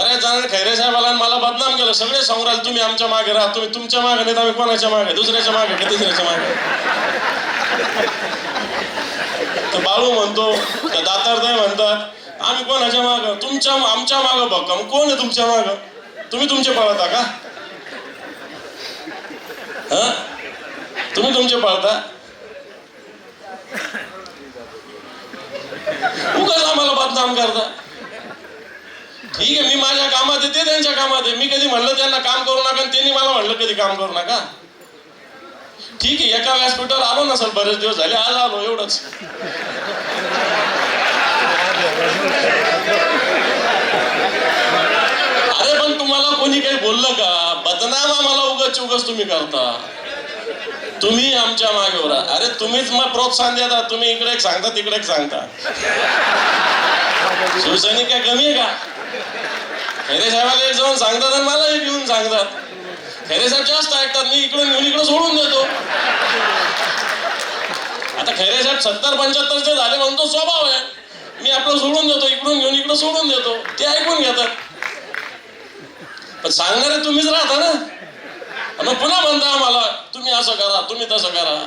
बऱ्याच जणांनी खैरे साहेबाला मला बदनाम केलं. सगळे संग्राल तुम्ही आमच्या मागे राहा. तुम्ही तुमच्या मागे नाही आम्ही कोणाच्या मागे? दुसऱ्याच्या मागे का तिसऱ्याच्या मागे? तर बाळू म्हणतो तर दातारदाय म्हणतात आम्ही कोणाच्या माग? तुमच्या आमच्या मागं भक्कम मग कोण आहे तुमच्या मागं? तुम्ही तुमचे पळता का? हा? तुम्ही तुमचे पळता? उगाच आम्हाला बदनाम करता. ठीक आहे मी माझ्या कामात आहे ते त्यांच्या कामात आहे. मी कधी म्हणलं त्यांना काम करू नका आणि त्यांनी मला म्हणलं कधी काम करू नका. ठीक आहे एका व्यासपीठावर आलो नसेल बरेच दिवस झाले आज आलो एवढंच. अरे पण तुम्हाला कोणी काही बोललं का? बदनाम आम्हाला उगाच उगाच तुम्ही करता. तुम्ही आमच्या मागे अरे तुम्हीच मग प्रोत्साहन देता तुम्ही इकडे एक सांगता तिकडे एक सांगता. शिवसैनिक काय कमी आहे का? खैरे साहेबाला जाऊन सांगतात आणि मलाही घेऊन सांगतात. खैरे साहेब जास्त ऐकतात मी इकडून घेऊन इकडे सोडून देतो. आता खैरे साहेब सत्तर पंच्याहत्तरचे झाले म्हणतो स्वभाव आहे. मी आपलं सोडून देतो इकडून घेऊन इकडे सोडून देतो. ते ऐकून घेतात. पण सांगणारे तुम्हीच राहता ना. मग पुन्हा म्हणता आम्हाला तुम्ही असं करा तुम्ही तसं करा.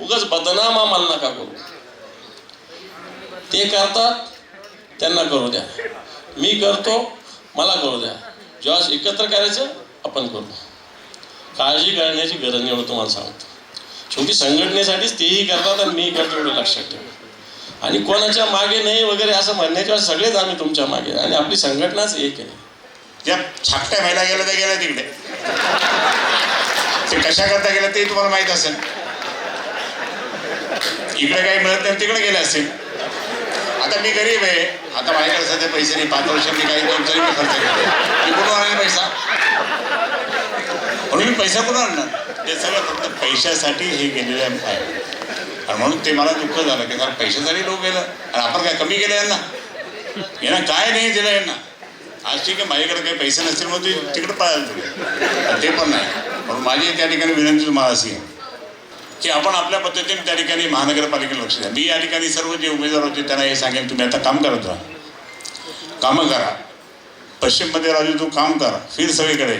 उगाच बदनाम आम्हाला नका करू. ते करतात त्यांना करू द्या. मी करतो मला करू द्या. जेव्हा एकत्र करायचं आपण करू काळजी करण्याची गरज नाही एवढं तुम्हाला सांगतो. शेवटी संघटनेसाठीच तेही करतात आणि मी करतो एवढं लक्षात ठेवा. आणि कोणाच्या मागे नाही वगैरे असं म्हणण्याच्या सगळेच आम्ही तुमच्या मागे. आणि आपली संघटनाच एक आहे. त्या छापट्या व्हायला गेल्या त्या गेल्या तिकडे. ते कशा करता गेलं ते तुम्हाला माहीत असेल. इकडे काही मिळत नाही तिकडे गेले असेल आता मी गरीब आहे. आता माझ्याकडे सध्या पैसे नाही. पाच वर्ष मी काही दोन तरी मी खर्च केले. मी कुठून आणेल पैसा? म्हणून मी पैसा कुठून आणणार? ते सगळं फक्त पैशासाठी हे गेलेले आहे आणि म्हणून ते मला दुःख झालं की कारण पैशासाठी लोक गेलं. आणि आपण काय कमी केलं यांना? यांना काय नाही दिलं यांना? आज ठीक आहे माझ्याकडे काही पैसे नसतील मग तू तिकडे पळायला तुम्ही. ते पण नाही. म्हणून माझी त्या ठिकाणी विनंती तुम्हाला अशी आहे. की आपण आपल्या पद्धतीने त्या ठिकाणी महानगरपालिकेला लक्ष द्या. मी या ठिकाणी सर्व जे उमेदवार होते त्यांना हे सांगेन तुम्ही आता काम करत राहा. कामं करा. पश्चिममध्ये राजू तू काम कर. फिर सगळीकडे.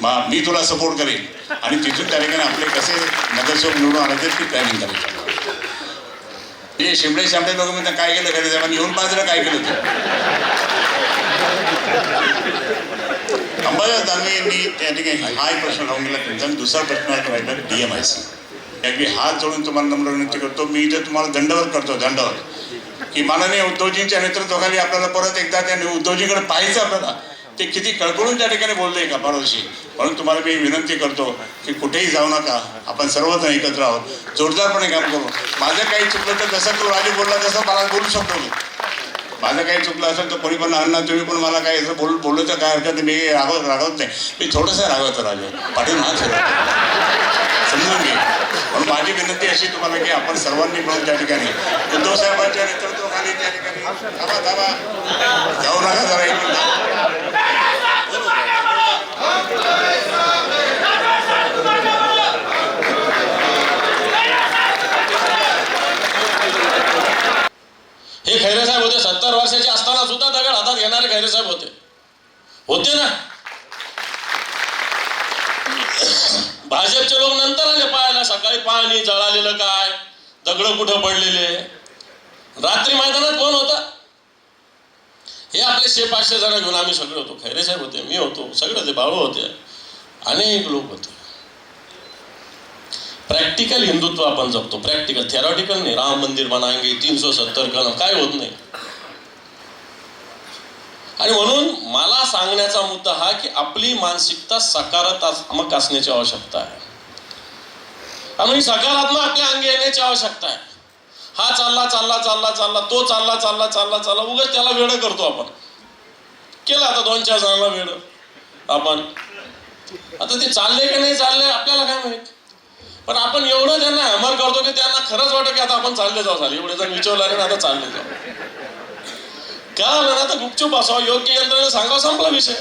मा मी तुला सपोर्ट करेन. आणि तिथून त्या ठिकाणी आपले कसे नगरसेवक निवडून आणायचे ती प्लॅनिंग करायची हे शिमडे शिमडे लोक म्हणतात काय केलं घरी साहेबांनी येऊन पाहिजे काय केलं ते? अंबादास दानवे यांनी त्या ठिकाणी हा एक प्रश्न लावून गेला तुमचा आणि दुसरा प्रश्न आहे तो राहिला डी एम आय सी अगदी हात जोडून तुम्हाला नम्र विनंती करतो. मी इथे तुम्हाला दंडवत करतो दंडवत. की माननीय उद्धवजींच्या नेतृत्वाखाली आपल्याला परत एकदा त्या उद्धवजीकडे पाहायचं आपल्याला. ते किती कळकळून त्या ठिकाणी बोलले का परवाशी म्हणून तुम्हाला मी विनंती करतो की कुठेही जाऊ नका. आपण सर्वजण एकत्र आहोत. जोरदारपणे काम करू. माझं काही चुकलं तर जसं तू राजू बोलला तसं मला बोलू शकतो मी. माझं काही चुकलं असेल तर कोणी पण अण्णा तुम्ही पण मला काही असं बोल बोललं काय हरकत नाही. मी रागवत रागवत नाही. मी थोडंसं रागवतो राजे. पाठीवर हात समजून घे. म्हणून माझी विनंती अशी तुम्हाला की आपण सर्वांनी मिळून त्या ठिकाणी उद्धव साहेबांच्या नेतृत्वाखाली त्या ठिकाणी थांबा थांबा. जाऊ नका जरा एक मिनिट. हे खैरे साहेब होते. सत्तर वर्षाचे असताना सुद्धा दगड हातात घेणारे खैरे साहेब होते. होते ना? भाजपचे लोक नंतर आले पाहायला. सकाळी पाणी जळालेलं काय? दगड कुठं पडलेले? रात्री मैदानात कोण होता? हे आपले शे पाचशे जण घेऊन आम्ही सगळे होतो. खैरे साहेब होते मी होतो सगळे ते बाळू होते अनेक लोक होते. प्रॅक्टिकल हिंदुत्व आपण जपतो. प्रॅक्टिकल थेरॉटिकल नाही. राम मंदिर बनांगे तीन सत्तर कलम. काय होत नाही. आणि म्हणून मला सांगण्याचा मुद्दा हा की आपली मानसिकता सकारात्मक असण्याची आवश्यकता आहे. आणि सकारात्मक आपल्या अंगी येण्याची आवश्यकता आहे. हा चालला चालला चालला चालला तो चालला चालला चालला चालला उगाच त्याला वेळ करतो आपण. केला आता दोन चार जणांना वेळ आपण. आता ते चालले की नाही चालले आपल्याला काय माहीत? पण आपण एवढं त्यांना हॅमर करतो की त्यांना खरंच वाटतं की आता आपण चालले जाऊ झाले एवढे जण विचारला आणि आता चालले जाऊ. काय झालं आता गुपचूप असावं योग्य यंत्राने सांगावं संपला विषय.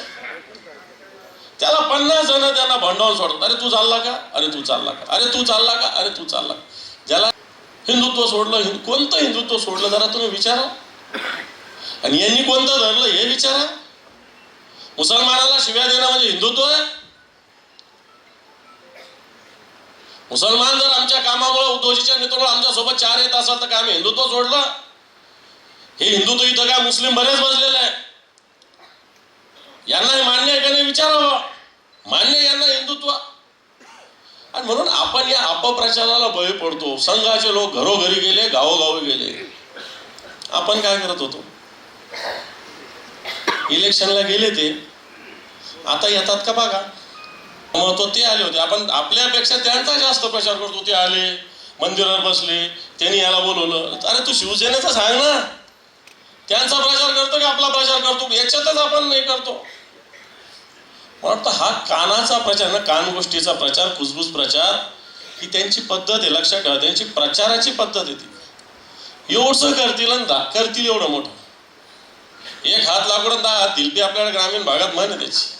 त्याला पन्नास जण त्यांना भंडावून सोडतात. अरे तू चालला का? अरे तू चालला का? अरे तू चालला का? अरे तू चालला का? ज्याला हिंदुत्व सोडलं हिंद कोणतं हिंदुत्व सोडलं जरा तुम्ही विचारा. आणि यांनी कोणतं धरलं हे विचारा. मुसलमानाला शिव्या देणं म्हणजे हिंदुत्व आहे. मुसलमान जर आमच्या कामामुळे उद्धवजीच्या नेतृत्वामुळे आमच्यासोबत चार येत असाल तर काम हिंदुत्व सोडलं? हे हिंदुत्व इथं काय मुस्लिम बरेच बसलेले आहे यांना हे मान्य आहे का नाही विचारावं? मान्य यांना हिंदुत्व. आणि म्हणून आपण या अपप्रचाराला बळी पडतो. संघाचे लोक घरोघरी गेले गावोगावी गेले. आपण काय करत होतो? इलेक्शनला गेले ते. आता येतात का बघा? महत्त्व ते आले होते. आपण आपल्यापेक्षा त्यांचा जास्त प्रचार करतो. ते आले मंदिरावर बसले त्यांनी याला बोलवलं. अरे तू शिवसेनेचा सांग ना. त्यांचा प्रचार करतो की आपला प्रचार करतो? याच्यातच आपण हे करतो. मला वाटतं हा कानाचा प्रचार ना कान गोष्टीचा प्रचार कुजबुज प्रचार ही त्यांची पद्धत आहे. लक्षात ठेवा त्यांची प्रचाराची पद्धत आहे ती. एवढंसं करतील आणि दा करतील एवढं मोठं. एक हात लागून दहा हात दिलपी आपल्याला ग्रामीण भागात म्हण त्याची.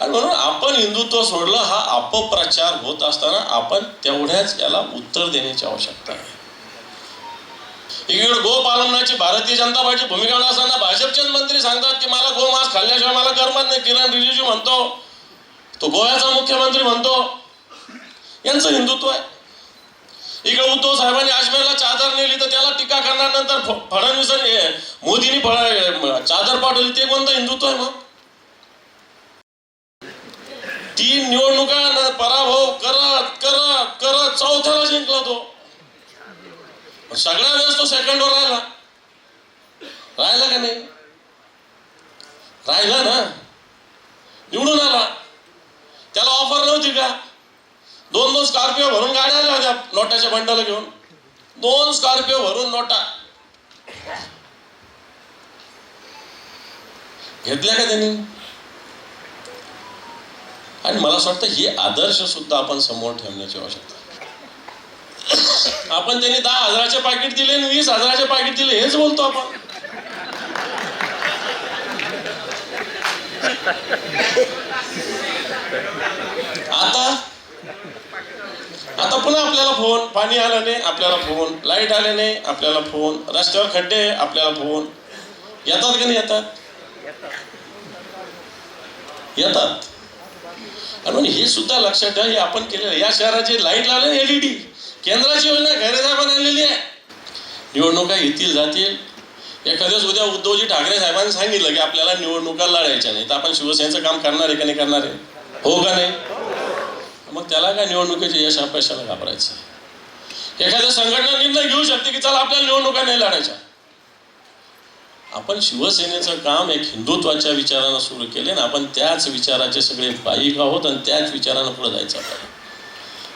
आणि म्हणून आपण हिंदुत्व सोडलं हा अपप्रचार होत असताना आपण तेवढ्याच याला उत्तर देण्याची आवश्यकता आहे. इकडे गोपालनाची भारतीय जनता पार्टीची भूमिका असताना भाजपचेच मंत्री सांगतात की मला गोमांस खाल्ल्याशिवाय मला करमत नाही. किरण रिजिजू म्हणतो तो गोव्याचा मुख्यमंत्री म्हणतो. यांचं हिंदुत्व आहे. इकडे उद्धव साहेबांनी अजमेरला चादर नेली तर त्याला टीका करणार नंतर फ- फडणवीस मोदींनी चादर पाठवली ते कोणतं हिंदुत्व आहे मग? तीन निवडणुका पराभव करत करत करत चौथ्याला जिंकला तो. सगळ्या वेळेस तो सेकंडवर राहिला. राहिला का नाही? राहिला ना. निवडून आला. त्याला ऑफर नव्हती का? दोन दोन स्कॉर्पिओ भरून गाड्या आल्या होत्या नोटाच्या बंडाला घेऊन. दोन स्कॉर्पिओ भरून नोटा घेतल्या का त्यांनी? आणि मला असं वाटतं हे आदर्श सुद्धा आपण समोर ठेवण्याची आवश्यकता आपण त्यांनी दहा हजाराचे पाकिट दिले आणि वीस हजाराचे पाकिट दिले हेच बोलतो आपण. आता आता पुन्हा आपल्याला फोन पाणी आलं नाही आपल्याला फोन लाइट आले नाही आपल्याला फोन रस्त्यावर खड्डे आपल्याला फोन येतात की नाही येतात? येतात. आणि म्हणून हे सुद्धा लक्षात ठेवा हे आपण केलेलं या शहराचे लाइट लावले एलईडी केंद्राची योजना खैरे साहेबांनी आणलेली आहे. निवडणुका येतील जातील. एखाद्याच उद्या उद्धवजी ठाकरे साहेबांनी सांगितलं की आपल्याला निवडणुका लढायच्या नाही तर आपण शिवसेनेचं काम करणार आहे का नाही करणार आहे? हो का नाही? मग त्याला काय निवडणुकीचे यश अपयशाला घाबरायचं एखाद्या संघटना निर्णय घेऊ शकते की चला आपल्याला निवडणुका नाही लढायच्या. आपण शिवसेनेचं काम एक हिंदुत्वाच्या विचारानं सुरू केले ना आपण त्याच विचाराचे सगळे बाईक आहोत आणि त्याच विचारानं पुढे जायचं आपल्याला.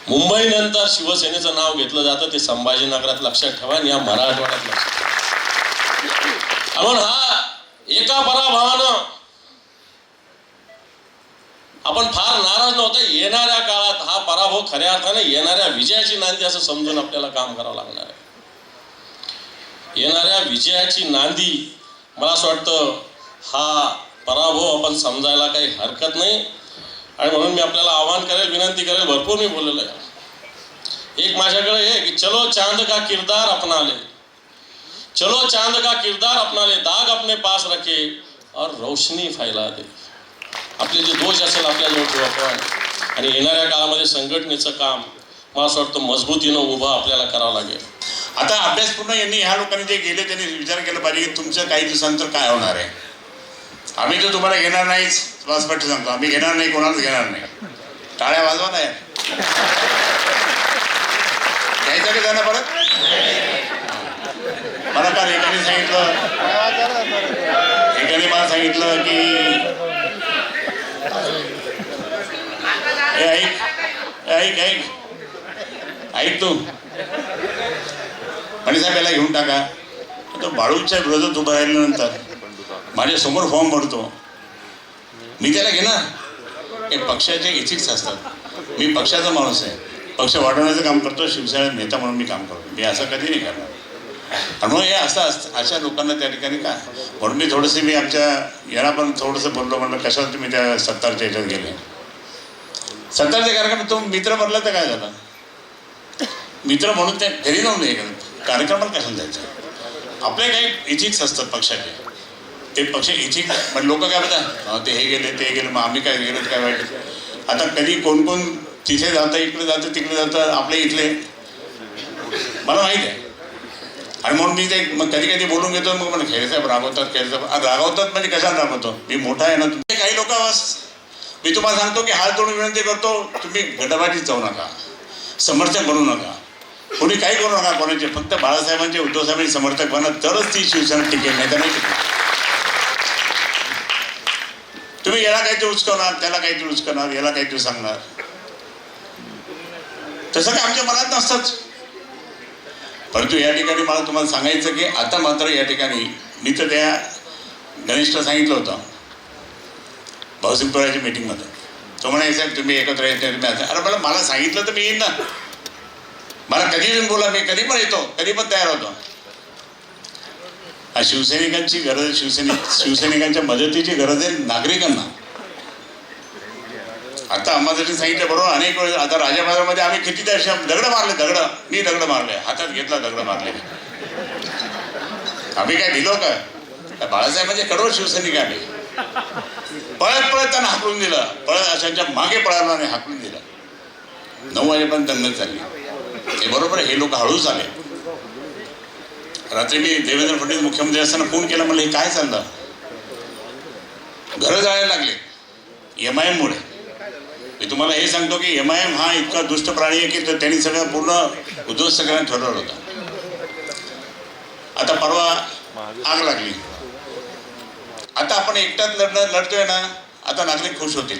मुंबई नंतर शिवसेनेचं नाव घेतलं जातं ते संभाजीनगरात लक्षात ठेवा आणि या मराठवाड्यात लक्षात ठेवा. हा एका पराभवानं आपण फार नाराज नव्हता येणाऱ्या काळात हा पराभव खऱ्या अर्थाने येणाऱ्या विजयाची नांदी असं समजून आपल्याला काम करावं लागणार आहे. येणाऱ्या विजयाची नांदी मला असं वाटतं हा पराभव आपण समजायला काही हरकत नाही. आणि म्हणून मी आपल्याला आवाहन करेल विनंती करेल भरपूर मी बोललेलं आहे. एक माझ्याकडे हे की चलो चांद का किरदार अपनाले. चलो चांद का किरदार अपनाले दाग अपने पास रखे और रोशनी फैला दे. आपले जे दोष असेल आपल्याजवळ ठेवू आपण आणि येणाऱ्या काळामध्ये संघटनेचं काम मला असं वाटतं मजबूतीनं उभं आपल्याला करावं लागेल. आता अभ्यासपूर्ण यांनी ह्या लोकांनी जे गेले त्यांनी विचार केला पाहिजे की तुमचं काही दिवसानंतर काय होणार आहे? आम्ही तर तुम्हाला घेणार नाहीच. स्पष्ट सांगतो आम्ही घेणार नाही कोणालाच घेणार नाही. टाळ्या वाजवा नाही घ्यायचं का त्यांना परत? मला काल एकाने सांगितलं एकाने मला सांगितलं की ए, ऐक ऐक ऐक. ऐक तू. साहेब याला घेऊन टाका. तो बाळूच्या विरोधात उभं राहिल्यानंतर माझ्यासमोर फॉर्म भरतो. मी त्याला घेणार. हे पक्षाचे इथिक्स असतात. मी पक्षाचा माणूस आहे. पक्ष वाढवण्याचं काम करतो शिवसेना नेता म्हणून मी काम करतो. मी असं कधी नाही करणार. आणि म्हणून हे असं असतं. अशा लोकांना त्या ठिकाणी काय म्हणून मी थोडंसं मी आमच्या याला पण थोडंसं बोललो म्हणलं कशाला तुम्ही त्या सत्तारच्या ह्याच्यात गेले? सत्तारच्या कार्यक्रमात तो मित्र बनला तर काय झालं? मित्र म्हणून त्या घरी जाऊन नाही कार्यक्रमाला कशाला जायचं आपले काही इचिक्स असतात पक्षाचे. ते पक्ष इच्छिक पण लोक काय म्हणतात? ते हे गेले ते गेले मग आम्ही काय गेलो काय वाईट आता कधी कोण कोण तिथे जातं इकडे जातं तिकडे जातं आपले इथले. मला माहीत आहे. आणि म्हणून मी ते मग कधी कधी बोलून घेतो मग म्हणजे खेळसाहेब रागवतात खेळसाहेब रागवतात म्हणजे कशाला रागवतो? मी मोठा आहे ना तुम्ही काही लोक मी तुम्हाला सांगतो की हात जोडून विनंती करतो तुम्ही गटबाजीत जाऊ नका. समर्थक बनू नका. कोणी काही करू नका कोणाचे फक्त बाळासाहेबांचे उद्धव साहेबांचे समर्थक बना तरच ती शिवसेना टिकेल नाही तर नाही टिकेल. तुम्ही याला काहीतरी उचकवणार त्याला काहीतरी उचकवणार याला काहीतरी सांगणार. तसं काय आमच्या मनात नसतंच. परंतु या ठिकाणी मला तुम्हाला सांगायचं की आता मात्र या ठिकाणी मी तर त्या गणेशला सांगितलं होतं. भाऊसिंग पुराच्या मीटिंगमध्ये तो म्हणे साहेब तुम्ही एकत्र येत नाही तुम्ही आता अरे मला मला सांगितलं तर मी येईन ना. मला कधी येऊन बोला मी कधी पण येतो कधी पण तयार होतो. हा शिवसैनिकांची गरज शिवसैनिक शिवसैनिकांच्या मदतीची गरज आहे नागरिकांना. आता अंबादाजी सांगितलं बरोबर अनेक वेळेस आता राजाबाजारमध्ये आम्ही किती दर्श दगड मारले दगड. मी दगड मारले हातात घेतला दगड मारले. आम्ही काय दिलो का? काय बाळासाहेब म्हणजे करोड शिवसैनिक आम्ही. पळत पळत त्यांना हाकलून दिलं. पळत अशांच्या मागे पळायला आणि हाकलून दिलं. नऊ वाजेपर्यंत दंगल चालली. हे बरोबर हे लोक हळूच आले रात्री मी देवेंद्र फडणवीस मुख्यमंत्री असताना फोन केला म्हणलं हे काय चाललं? घरं जायला लागले एम आय एममुळे मी तुम्हाला हे सांगतो की एम आय एम हा इतका दुष्ट प्राणी आहे की त्यांनी सगळं पूर्ण उद्ध्वस्त करायला ठरवलं होतं. आता परवा आग लागली. आता आपण एकट्यात लढणं लढतोय ना आता नागरिक खुश होतील.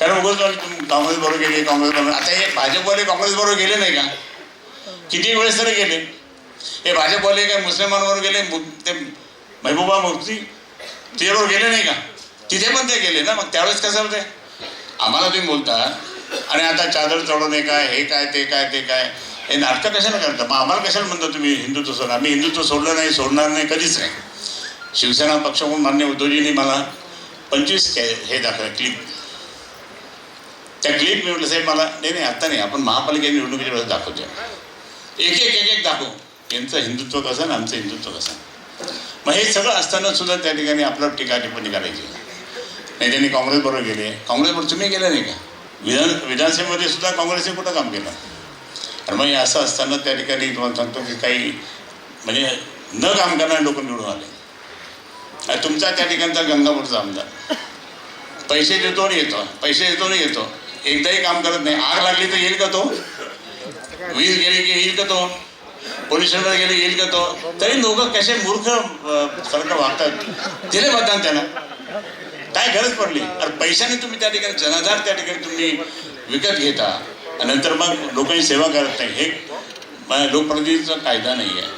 कारण उगाच काँग्रेस बरोबर गेले काँग्रेस बरोबर आता हे भाजपवाले काँग्रेस बरोबर गेले नाही का? किती वेळेस तरी गेले. हे भाजपवाले काय मुस्लिमांवर गेले मु- ते महबूबा मुफ्ती तिच्याबरोबर गेले नाही का? तिथे पण ते गेले ना मग त्यावेळेस कसं होते आम्हाला तुम्ही बोलता आणि आता चादर चढवणे हे काय हे काय ते काय ते काय? हे नाटकं कशाला करता? मग आम्हाला कशाला म्हणता तुम्ही हिंदुत्व सोडा आम्ही हिंदुत्व सोडलं नाही सोडणार नाही कधीच नाही. शिवसेना पक्ष म्हणून मान्य उद्धवजींनी मला पंचवीस हे दाखवलं क्लिप त्या क्लिप मी म्हटलं साहेब मला नाही नाही आत्ता नाही आपण महापालिका निवडणुकीच्या वेळेस दाखवतो एक एक एक एक दाखवू यांचं हिंदुत्व कसं आणि आमचं हिंदुत्व कसं? मग हे सगळं असताना सुद्धा त्या ठिकाणी आपल्यावर टीका टिप्पणी करायची. नाही त्यांनी काँग्रेसबरोबर गेले. काँग्रेसबरोबर तुम्ही गेले नाही का? विधान विधानसभेमध्ये सुद्धा काँग्रेसने कुठं काम केलं? आणि मग हे असं असताना त्या ठिकाणी तुम्हाला सांगतो की काही म्हणजे न काम करणारे लोक निवडून आले. आणि तुमचा त्या ठिकाणचा गंगापूरचा आमदार. पैसे देतो आणि येतो. पैसे देतो आणि येतो. एकदाही काम करत नाही. आग लागली तर येईल का तो? वीज गेली की येईल का तो? पोलिसांमध्ये गेले येईल का तो? तरी लोक कसे मूर्ख अं, सारखं वागतात. दिले मतदान त्यांना. काय गरज पडली? अरे पैशाने तुम्ही त्या ठिकाणी जनाधार त्या ठिकाणी तुम्ही विकत घेता. आणि नंतर मग लोकांची सेवा करत नाही. हे लोकप्रतिनिधीचा कायदा नाही आहे